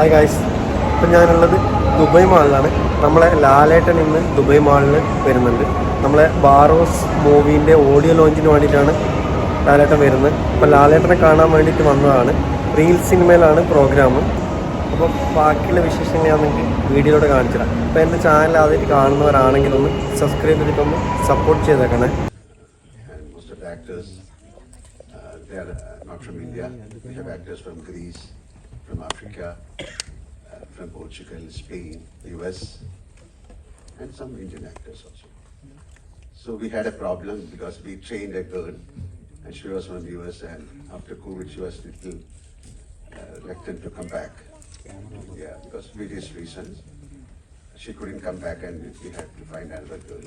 Hi guys ഇപ്പം ഞാനുള്ളത് Dubai മാളിലാണ്. നമ്മളെ ലാലേട്ടൻ ഇന്ന് ദുബായ് മാളിൽ വരുന്നുണ്ട്. നമ്മളെ ബാറോസ് മൂവീന്റെ ഓഡിയോ ലോഞ്ചിന് വേണ്ടിയിട്ടാണ് ലാലേട്ടൻ വരുന്നത്. അപ്പം ലാലേട്ടനെ കാണാൻ വേണ്ടിയിട്ട് വന്നതാണ്. റീൽ സിനിമയിലാണ് പ്രോഗ്രാം അപ്പം ബാക്കിയുള്ള വിശേഷങ്ങൾ ഞാൻ നിങ്ങൾക്ക് വീഡിയോയിലൂടെ കാണിച്ചിടാം അപ്പം എന്റെ ചാനൽ ആദ്യമായിട്ട് കാണുന്നവരാണെങ്കിൽ ഒന്ന് സബ്സ്ക്രൈബ് ചെയ്തിട്ടൊന്ന് സപ്പോർട്ട് ചെയ്തേക്കണേ. Uh, they are not from India. We have actors from Greece, from Africa, uh, from Portugal, Spain, the US, and some Indian actors also. So we had a problem because we trained a girl, and she was from the US, and after COVID, she was little uh, reluctant to come back. Yeah, because various reasons. She couldn't come back, and we had to find another girl.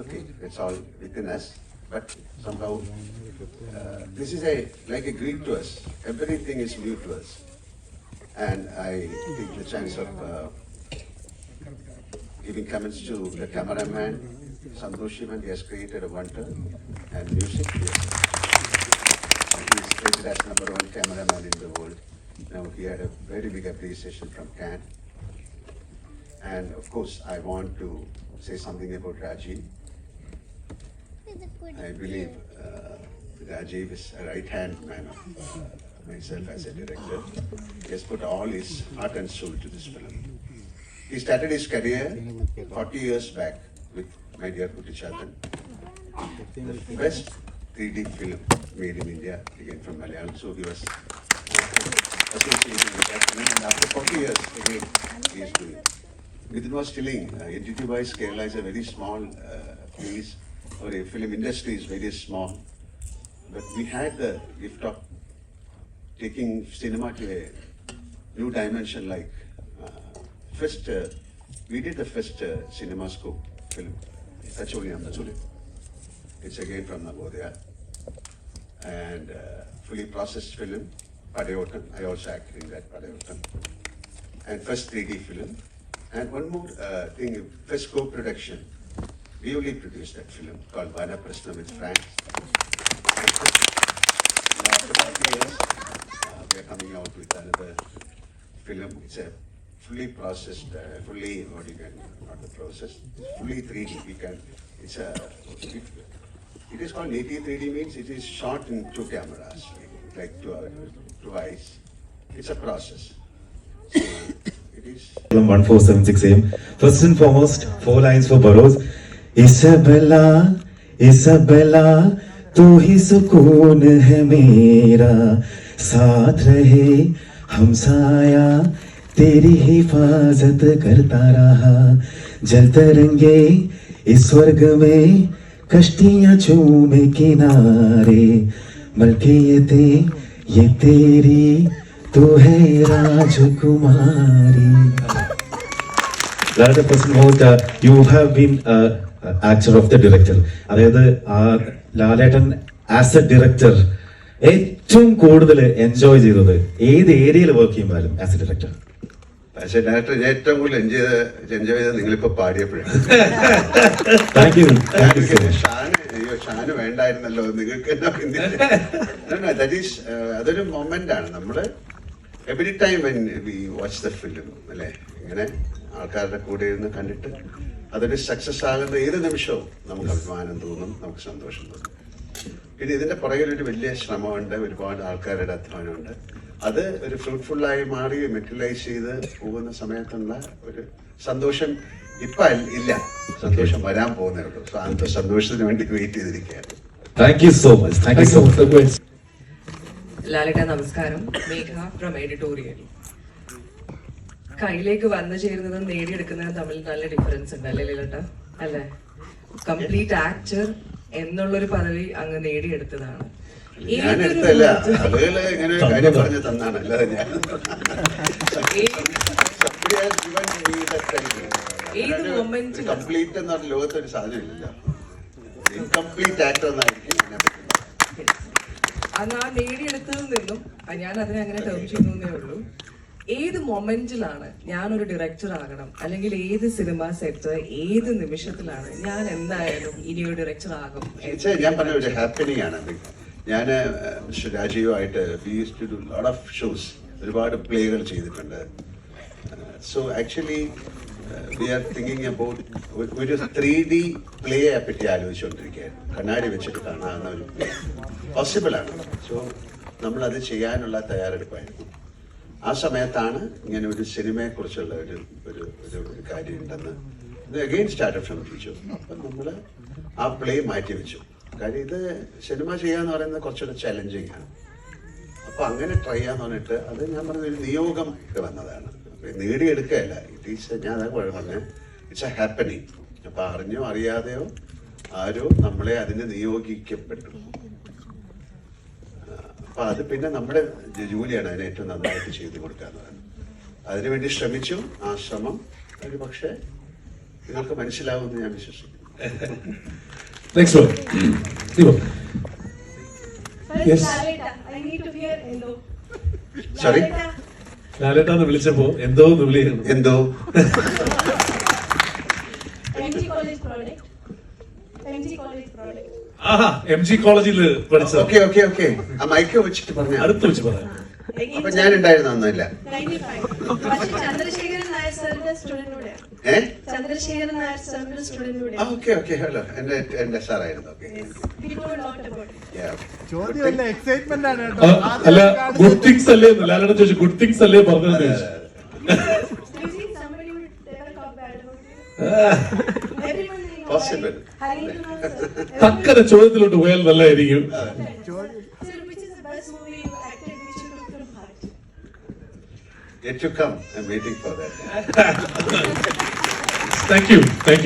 Okay, it's all within us, but somehow uh, this is a like a Greek to us. Everything is new to us, and I take the chance of uh, giving comments to the cameraman Santosh Shivan. He has created a wonder and music. He is rated as number one cameraman in the world. Now he had a very big appreciation from Cannes. And of course, I want to say something about Rajiv. I believe uh, Rajiv is a right-hand man of uh, myself as a director. He has put all his heart and soul to this film. He started his career 40 years back with My Dear Puttichathan, the best 3D film made in India, again from Malayalam. So he was associated with that film, and after 40 years, again, he is doing. Within was telling, uh, entity wise, Kerala is a very small uh, place, or a film industry is very small. But we had the gift of taking cinema to a new dimension like uh, first, uh, we did the first uh, cinema scope film, Tacholi Amachuli. It's again from Navodaya. And uh, fully processed film, Padayotan. I also acted in that Padayotan. And first 3D film. And one more uh, thing, first co-production. We only produced that film called Vana Prasna with France. And after 40 years, uh, we are coming out with another film. It's a fully processed, uh, fully, what you can, not the process, it's fully 3D. We can, it's a, it, it is called native 3D means it is shot in two cameras, like two, uh, two eyes. It's a process. So it is. 1476 AM. First and foremost, four lines for Burrows. Isabella, Isabella, तू ही सुकून है मेरा साथ रहे हमसाया तेरी हिफाजत करता रहा जल तरंगे इस स्वर्ग में कश्तियां चूमे किनारे बल्कि ये ते ये तेरी तू है राजकुमारी Another person wrote, uh, you have been uh, uh, actor of the director. അതായത് ആ ലാലേട്ടൻ ആസ് എ ഡയറക്ടർ ഏറ്റവും കൂടുതൽ എൻജോയ് ചെയ്തത് ഏത് ഏരിയയിൽ വർക്ക് ചെയ്യുമ്പോഴും ആസ് എ ഡയറക്ടർ പക്ഷേ ഡയറക്ടർ ഞാൻ ഏറ്റവും കൂടുതൽ എൻജോയ് ചെയ്ത എൻജോയ് ചെയ്തത് നിങ്ങളിപ്പോ പാടിയപ്പോഴാണ്. Thank you thank you so much Shaan അയ്യോ ഷാന് വേണ്ടായിരുന്നല്ലോ. നിങ്ങൾക്ക് അതൊരു മൊമെന്റ് ആണ്. നമ്മൾ every time when we watch the film അല്ലെ? ഇങ്ങനെ ആൾക്കാരുടെ കൂടെ ഇരുന്ന് കണ്ടിട്ട് അതൊരു സക്സസ് ആകുന്ന ഏത് നിമിഷവും നമുക്ക് അഭിമാനം തോന്നും നമുക്ക് സന്തോഷം തോന്നും. പിന്നെ ഇതിന്റെ പുറകിൽ ഒരു വലിയ ശ്രമമുണ്ട് ഒരുപാട് ആൾക്കാരുടെ അധ്വാനമുണ്ട്. അത് ഒരു ഫ്രൂട്ട്ഫുള്ളായി മാറി മെറ്റലൈസ് ചെയ്ത് പോകുന്ന സമയത്തുള്ള ഒരു സന്തോഷം ഇപ്പൊ ഇല്ല. സന്തോഷം വരാൻ പോകുന്നേ ഉള്ളൂ. സോ അന്ത സന്തോഷത്തിന് വേണ്ടി വെയിറ്റ് ചെയ്തിരിക്കുകയാണ്. Thank you so much thank you so much ലാലിട്ട നമസ്കാരം. മേഘ ഫ്രം എഡിറ്റോറിയൽ കയ്യിലേക്ക് വന്നു ചേരുന്നതും നേടിയെടുക്കുന്നതും തമ്മിൽ നല്ല ഡിഫറൻസ് ഉണ്ട് അല്ലേ ലീലട്ട? അല്ലേ? കംപ്ലീറ്റ് ആക്ടർ എന്നുള്ളൊരു പദവി അങ്ങ് നേടിയെടുത്തതാണ്. ഇങ്ങനെ കാര്യം പറഞ്ഞു തന്നാണ്. അല്ലാതെ ഞാൻ കംപ്ലീറ്റ് എന്ന് പറഞ്ഞ ലോകത്ത് ഒരു സാധനമില്ല ഇൻകംപ്ലീറ്റ് ആക്ടർ എന്നായിരിക്കും എന്നെ പറ്റുന്നത്. അന്ന് ആ നേടിയെടുത്തതിൽ നിന്നും ഞാൻ അതിനെ അങ്ങനെ ടേം ചെയ്യുന്നേ ഉള്ളൂ. ഏത് മൊമെന്റിലാണ് ഞാനൊരു ഡയറക്ടർ ആകണം? അല്ലെങ്കിൽ ഏത് സിനിമ സെറ്റ് ഏത് നിമിഷത്തിലാണ് ഞാൻ എന്തായാലും ഇനി ഒരു ഡയറക്ടർ ആകും ഞാൻ പറഞ്ഞ ഒരു ഹാപ്പനിങ് ആണ്. ഞാൻ mister രാജീവുമായിട്ട് we use to lot of shows ഒരുപാട് പ്ലേകൾ ചെയ്തിട്ടുണ്ട്. So actually we are thinking about ഒരു ത്രീ ഡി പ്ലേയെ പറ്റി ആലോചിച്ചുകൊണ്ടിരിക്കുകയാണ്. കണ്ണാടി വെച്ചിട്ട് കാണാവുന്ന ഒരു പ്ലേ പോസിബിൾ ആണ്. സോ നമ്മളത് ചെയ്യാനുള്ള തയ്യാറെടുപ്പായിരുന്നു. ആ സമയത്താണ് ഇങ്ങനെ ഒരു സിനിമയെക്കുറിച്ചുള്ള ഒരു ഒരു ഒരു ഒരു കാര്യം ഉണ്ടെന്ന് ഇത് അഗെയിൻ സ്റ്റാർട്ടപ്പ് ശ്രമിച്ചു അപ്പം നമ്മൾ ആ പ്ലേ മാറ്റി വെച്ചു. കാര്യം ഇത് സിനിമ ചെയ്യാന്ന് പറയുന്നത് കുറച്ചുകൂടെ ചലഞ്ചിങ് ആണ്. അപ്പൊ അങ്ങനെ ട്രൈ ചെയ്യാന്ന് പറഞ്ഞിട്ട് അത് ഞാൻ പറഞ്ഞ ഒരു നിയോഗം ഇട്ട് വന്നതാണ്. നേടിയെടുക്കുകയല്ല ഇറ്റ് ഈസ് ഞാൻ പറഞ്ഞ ഇറ്റ്സ് എ ഹാപ്പനിങ് അപ്പൊ അറിഞ്ഞോ അറിയാതെയോ ആരോ നമ്മളെ അതിന് നിയോഗിക്കപ്പെട്ടു. ആ, അപ്പൊ അത് പിന്നെ നമ്മുടെ ജോലിയാണ് അതിനെ ഏറ്റവും നന്നായിട്ട് ചെയ്തു കൊടുക്കുക എന്നുള്ളത്. അതിനുവേണ്ടി ശ്രമിച്ചു ആ ശ്രമം ഒരു പക്ഷേ നിങ്ങൾക്ക് മനസ്സിലാവുമെന്ന് ഞാൻ വിശ്വസിക്കുന്നു. Yes. ലാലേട്ടാന്ന് വിളിച്ചപ്പോ എന്തോ എന്തോ? എം ജി കോളേജിൽ പഠിച്ചത്. Okay okay okay. ആ മൈക്ക് വെച്ചിട്ട് പറഞ്ഞു അടുത്ത് വെച്ച് പറയാം. അപ്പൊ ഞാൻ ഉണ്ടായിരുന്ന ഒന്നുമില്ല 95. പക്ഷേ ചന്ദ്രശേഖരൻ നായർ സാറിന്റെ സ്റ്റുഡന്റ് കൂടെ ഏ? ചന്ദ്രശേഖരൻ നായർ സാറിന്റെ സ്റ്റുഡന്റ് കൂടെ ആ ഓക്കെ ഓക്കെ. ഹലോ എന്റെ എന്റെ സാറായിരുന്നു. ഓക്കെ. ചോദ്യമല്ല എക്സൈറ്റ്മെന്റ് ആണ് ആ, അല്ല ഗുഡ് തിങ്സ് അല്ലേ എന്ന് ലാലേട്ടൻ ചോദിച്ചു. ഗുഡ് തിങ്സ് അല്ലേ പറഞ്ഞതെന്ന് ചോദിച്ചു. തക്കന ചോദ്യത്തിലോട്ട് പോയാൽ നല്ലതായിരിക്കും Get to come. I'm waiting for that. thank you. Thank you